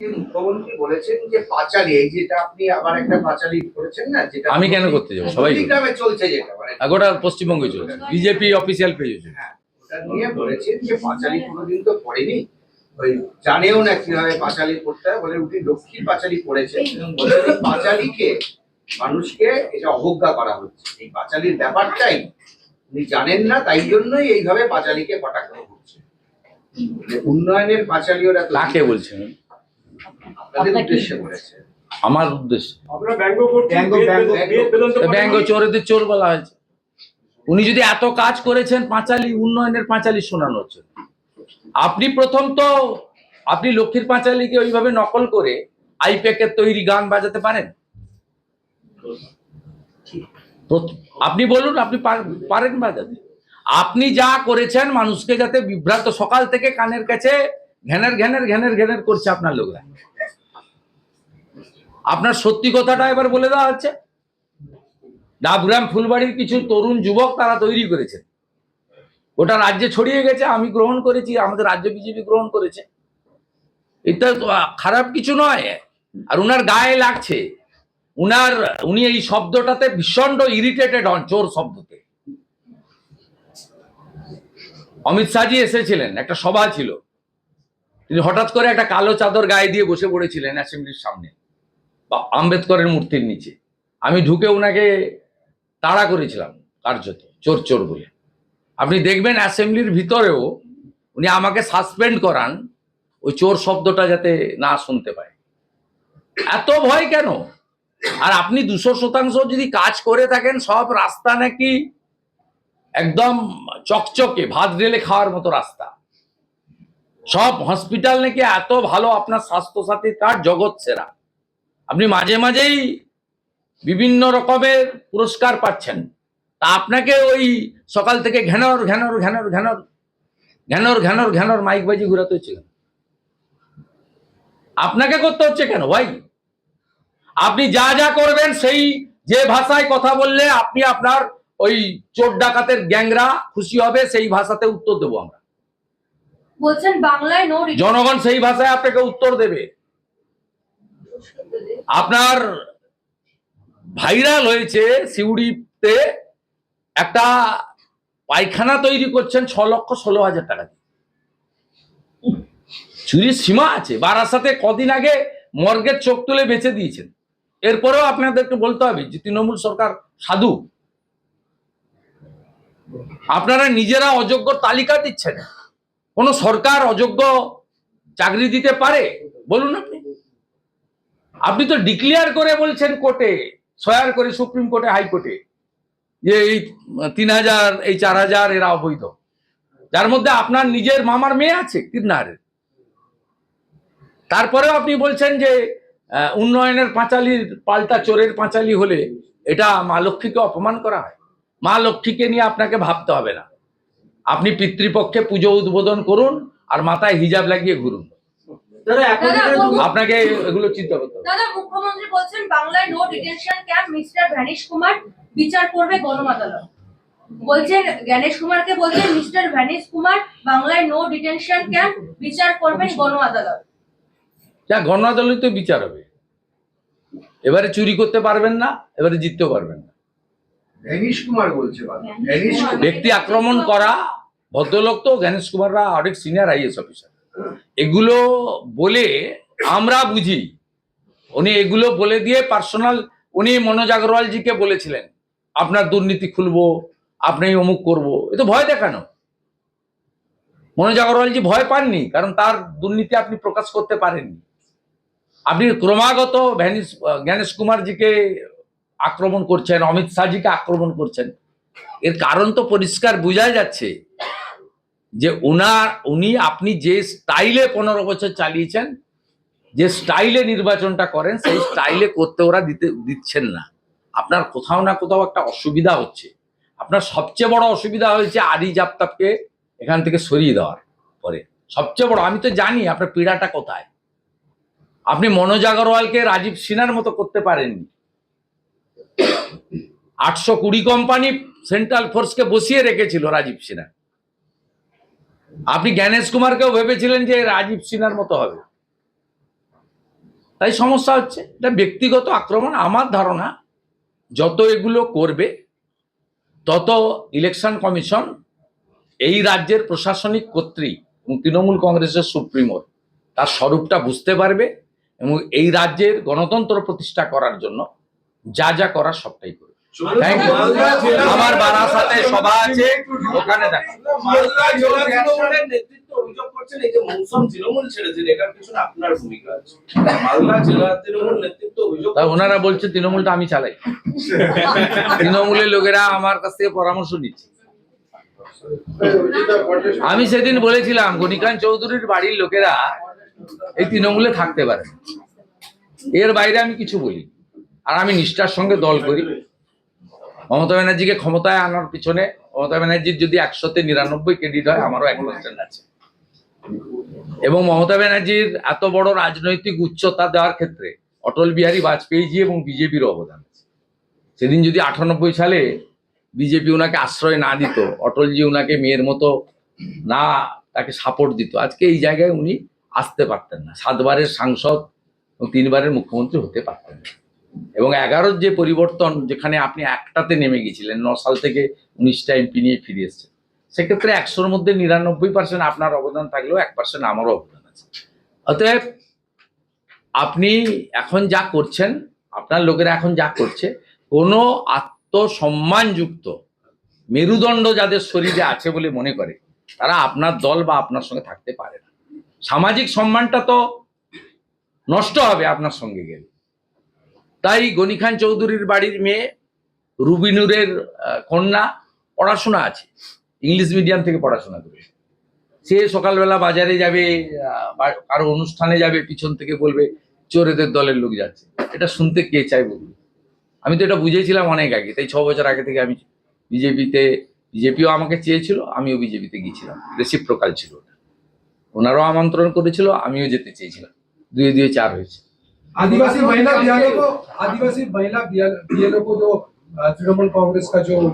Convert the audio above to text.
মুখ্যমন্ত্রী বলেছেন যে পাঁচালি এই যেটা আপনি আবার একটা পাঁচালি করেছেন না যেটা আমি কেন করতে যাব? সবাই। গ্রামে চলছে যেটা মানে গোটা পশ্চিমবঙ্গে চলছে। বিজেপি অফিসিয়াল পেজ হ্যাঁ ওটা নিয়ে বলেছেন যে পাঁচালি কোনোদিন তো পড়েনি ওই জানেও না কীভাবে পাঁচালি পড়তে হয় বলে উনি লক্ষ্মীর পাঁচালি পড়েছেন এবং এই পাঁচালিকে মানুষকে এটা অবজ্ঞা করা হচ্ছে। এই পাঁচালির ব্যাপারটাই উনি জানেন না তাই জন্যই এইভাবে পাঁচালিকে কটাক্ষ করছে। উন্নয়নের পাঁচালি ওরা কাকে বলছেন? আমার উদ্দেশ্য। ব্যঙ্গ। চোরেদের চোর বলা হয়েছে। উনি যদি এত কাজ করেছেন পাঁচালি উন্নয়নের পাঁচালি শোনানো হচ্ছে আপনি প্রথম তো আপনি লক্ষ্মীর পাঁচালিকে ওইভাবে নকল করে আইপ্যাকের তৈরি গান বাজাতে পারেন? আপনি বলুন আপনি পারেন বাজাতে। আপনি যা করেছেন মানুষকে যাতে বিভ্রান্ত সকাল থেকে কানের কাছে ঘ্যানের ঘ্যানের ঘ্যানের ঘ্যানের করছে আপনার লোকরা। আপনার সত্যি কথাটা এবার বলে দেওয়া হচ্ছে। ডাবগ্রাম ফুলবাড়ির কিছু তরুণ যুবক তারা তৈরি করেছে। ওটা রাজ্যে ছড়িয়ে গেছে, আমি গ্রহণ করেছি, আমাদের রাজ্য বিজেপি গ্রহণ করেছে। এটা খারাপ কিছু নয়। আর উনার গায়ে লাগছে। উনার, উনি এই শব্দটাতে ভীষণ ইরিটেটেড হন, চোর শব্দতে। অমিত শাহজি এসেছিলেন, একটা সভা ছিল। তিনি হঠাৎ করে একটা কালো চাদর গায়ে দিয়ে বসে পড়েছিলেন অ্যাসেম্বলির সামনে। বা আম্বেদকরের মূর্তির নিচে। আমি ঢুকে ওনাকে তাড়া করেছিলাম কার্যত, চোর চোর বলে। আপনি দেখবেন অ্যাসেম্বলির ভিতরেও উনি আমাকে সাসপেন্ড করান, ওই চোর শব্দটা যাতে না শুনতে পায়। এত ভয় কেন? আর আপনি দুশো শতাংশ যদি কাজ করে থাকেন, সব রাস্তা নাকি একদম চকচকে, ভাত রেলে খাওয়ার মতো রাস্তা। সব হসপিটাল নাকি এত ভালো আপনার স্বাস্থ্যসাথী কার্ড জগৎ সেরা। আপনি মাঝে মাঝেই বিভিন্ন রকমের পুরস্কার পাচ্ছেন। তা আপনাকে ওই সকাল থেকে ঘ্যানর ঘ্যানর ঘ্যানর ঘ্যানর ঘ্যানর ঘ্যানর ঘ্যানর মাইক বাজি ঘুরাতে হচ্ছে কেন আপনাকে করতে হচ্ছে কেন ভাই? আপনি যা যা করবেন সেই যে ভাষায় কথা বললে আপনি আপনার ওই চোর ডাকাতের গ্যাংরা খুশি হবে সেই ভাষাতে উত্তর দেবো আমরা। বলছেন বাংলায় জনগণ সেই ভাষায় আপনাকে উত্তর দেবে। আপনার ভাইরাল হয়েছে সিউড়িতে একটা পায়খানা তৈরি করছেন ছ লক্ষ ষোলো হাজার টাকা দিয়ে। চুরির সীমা আছে। বারাসাতে কদিন আগে মর্গের চোখ তুলে বেঁচে দিয়েছেন। এরপরেও আপনাদেরকে বলতে হবে যে তৃণমূল সরকার সাধু। আপনারা নিজেরা অযোগ্য তালিকা দিচ্ছেন। কোন সরকার অযোগ্য চাকরি দিতে পারে? বলুন আপনি। আপনি তো ডিক্লেয়ার করে বলছেন কোর্টে সয়ার করে সুপ্রিম কোর্টে হাইকোর্টে যে এই তিন হাজার, এই চার হাজার এরা অবৈধ। যার মধ্যে আপনার নিজের মামার মেয়ে আছে কিন্নারের তারপরেও আপনি বলছেন যে উন্নয়নের পাঁচালির পাল্টা চোরের পাঁচালি হলে এটা মা লক্ষ্মীকে অপমান করা হয়। মা লক্ষ্মীকে নিয়ে আপনাকে ভাবতে হবে না। আপনি পিতৃপক্ষে পুজো উদ্বোধন করুন আর মাথায় হিজাব লাগিয়ে ঘুরুন। আপনাকে এগুলো চিন্তা করতে হবে। দাদা মুখ্যমন্ত্রী বলছেন বাংলায় no detention camp mister vanish Kumar বিচার করবে গণ আদালত বলছেন জ্ঞানেশ কুমারকে বলছেন মিস্টার ভ্যানিশ কুমার বাংলায় নো ডিটেনশন ক্যাম্প বিচার করবেন গণ আদালত যা গণ আদালতে বিচার হবে। এবারে চুরি করতে পারবেন না এবারে জিততেও পারবেন না। জ্ঞানীশ কুমার বলছে ব্যক্তি আক্রমণ করা ভদ্রলোক তো জ্ঞানেশ কুমাররা অনেক সিনিয়র আইএস অফিসার এগুলো বলে আমরা বুঝি। উনি এগুলো বলে দিয়ে পার্সোনাল উনি মনোজ আগরওয়ালজিকে বলেছিলেন, আপনার দুর্নীতি খুলবো আপনি অমুক করব। এ তো ভয় দেখানো। মনোজ আগরওয়ালজি ভয় পাননি, কারণ তার দুর্নীতি আপনি প্রকাশ করতে পারেননি। আপনি ক্রমাগত ভ্যানিস, জ্ঞানেশ কুমারজিকে আক্রমণ করছেন, অমিত শাহজিকে আক্রমণ করছেন। এর কারণ তো পরিষ্কার বোঝা যাচ্ছে। যে উনার, উনি আপনি যে স্টাইলে পনেরো বছর চালিয়েছেন, যে স্টাইলে নির্বাচনটা করেন, সেই স্টাইলে করতে ওরা দিতে, দিচ্ছেন না। আপনার কোথাও না কোথাও একটা অসুবিধা হচ্ছে। আপনার সবচেয়ে বড় অসুবিধা হয়েছে আদি জাপ্তাবকে এখান থেকে সরিয়ে দেওয়ার পরে। সবচেয়ে বড়, আমি তো জানি আপনার পীড়াটা কোথায়। আপনি মনোজ আগরওয়ালকে রাজীব সিনহার মতো করতে পারেননি। আটশো কুড়ি কোম্পানি সেন্ট্রাল ফোর্সকে বসিয়ে রেখেছিল রাজীব সিনহা। আপনি জ্ঞানেশ কুমারকেও ভেবেছিলেন যে রাজীব সিনহার মতো হবে। তাই সমস্যা হচ্ছে, এটা ব্যক্তিগত আক্রমণ, আমার ধারণা, যত এগুলো করবে, তত ইলেকশন কমিশন এই রাজ্যের প্রশাসনিক কর্তৃক, এবং তৃণমূল কংগ্রেসের সুপ্রিমোর তার স্বরূপটা বুঝতে পারবে, এবং এই রাজ্যের গণতন্ত্র প্রতিষ্ঠা করার জন্য যা যা করার সবটাই করবে। আমার বারাসাতে সভা আছে ওখানে দেখা। মালদা জেলা তৃণমূলের নেতৃত্ব অভিযোগ করছেন এই যে মৌসুম তৃণমূল ছেড়েছেন এটার পিছনে আপনার ভূমিকা আছে। মালদা জেলা তৃণমূল নেতৃত্ব অভিযোগ ওনারা বলছে তৃণমূলটা আমি চালাই। তৃণমূলের লোকেরা আমার কাছ থেকে পরামর্শ নিচ্ছে। আমি সেদিন বলেছিলাম গণিকান চৌধুরীর বাড়ির লোকেরা এই তৃণমূলে থাকতে পারে এর বাইরে আমি কিছু বলি আর আমি নিষ্ঠার সঙ্গে দল করি। মমতা ব্যানার্জিকে ক্ষমতায় আনার পিছনে মমতা ব্যানার্জির যদি একশোতে নিরানব্বই ক্রেডিট হয়, আমারও এক পার্সেন্ট আছে। এবং মমতা ব্যানার্জির এত বড় রাজনৈতিক উচ্চতা দেওয়ার ক্ষেত্রে অটল বিহারী বাজপেয়ীজি এবং বিজেপির অবদান আছে। সেদিন যদি আটানব্বই সালে বিজেপি ওনাকে আশ্রয় না দিত, অটলজি ওনাকে মেয়ের মতো না তাকে সাপোর্ট দিত, আজকে এই জায়গায় উনি আসতে পারতেন না। সাতবারের সাংসদ এবং তিনবারের মুখ্যমন্ত্রী হতে পারতেন না। এবং এগারোর যে পরিবর্তন যেখানে আপনি একটাতে নেমে গেছিলেন, ন সাল থেকে উনিশটা এমপি নিয়ে ফিরে এসছেন, সেক্ষেত্রে একশোর মধ্যে নিরানব্বই পার্সেন্ট আপনার অবদান থাকলেও এক পার্সেন্ট আমারও অবদান আছে। অতএব আপনি এখন যা করছেন, আপনার লোকেরা এখন যা করছে, কোনো আত্মসম্মানযুক্ত মেরুদণ্ড যাদের শরীরে আছে বলে মনে করে, তারা আপনার দল বা আপনার সঙ্গে থাকতে পারে না। সামাজিক সম্মানটা তো নষ্ট হবে আপনার সঙ্গে গেলে। তাই গনি খান চৌধুরীর বাড়ির মেয়ে রুবিনুরের কন্যা পড়াশোনা আছে। ইংলিশ মিডিয়াম থেকে পড়াশোনা করে। সে সকালবেলা বাজারে যাবে কারও অনুষ্ঠানে যাবে, পিছন থেকে বলবে, চোরেদের দলের লোক যাচ্ছে। এটা শুনতে কে চাই বলুন? আমি তো এটা বুঝেছিলাম অনেক আগে, তাই ছ বছর আগে থেকে আমি বিজেপিতে, বিজেপিও আমাকে চেয়েছিল, আমিও বিজেপিতে গিয়েছিলাম। রেসিপ্রোকাল ছিল ওটা। ওনারাও আমন্ত্রণ করেছিল, আমিও যেতে চেয়েছিলাম। দুয়ে দুয়ে চার হয়েছে। आदिवासी महिला बीएलओ को आदिवासी महिला बीएलओ को जो तृणमूल कांग्रेस का जो